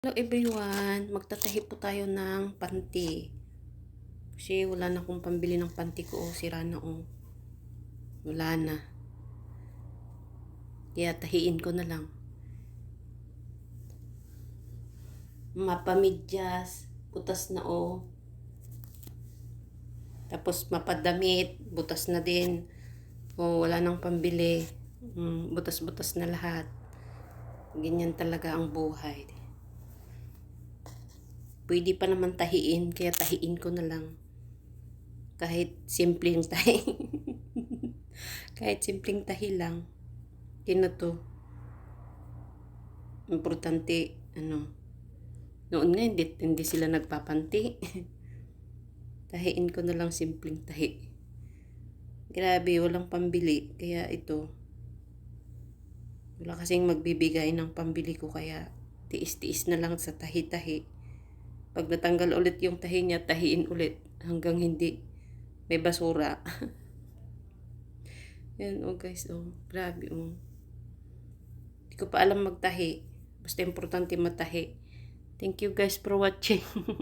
Hello everyone, magtatahi po tayo ng panty. Kasi wala na akong pambili ng panty ko, oh, sira na oh. Wala na. Kaya tahiin ko na lang. Mapamidyas, butas na oh. Tapos mapadamit, butas na din. Oh, wala nang pambili. Mm, butas-butas na lahat. Ganyan talaga ang buhay. Pwede pa naman tahiin, kaya tahiin ko na lang. Kahit simpleng tahi. Kahit simpleng tahi lang. Kino to. Importante, ano. Noon nga, hindi, hindi sila nagpapanti. tahiin ko na lang simpleng tahi. Grabe, walang pambili. Kaya ito, wala kasing magbibigay ng pambili ko kaya tiis-tiis na lang sa tahi-tahi. Pag natanggal ulit yung tahi niya, tahiin ulit hanggang hindi may basura. Yan, oh guys, oh. Grabe, oh. Hindi ko pa alam magtahi. Basta importante matahi. Thank you guys for watching.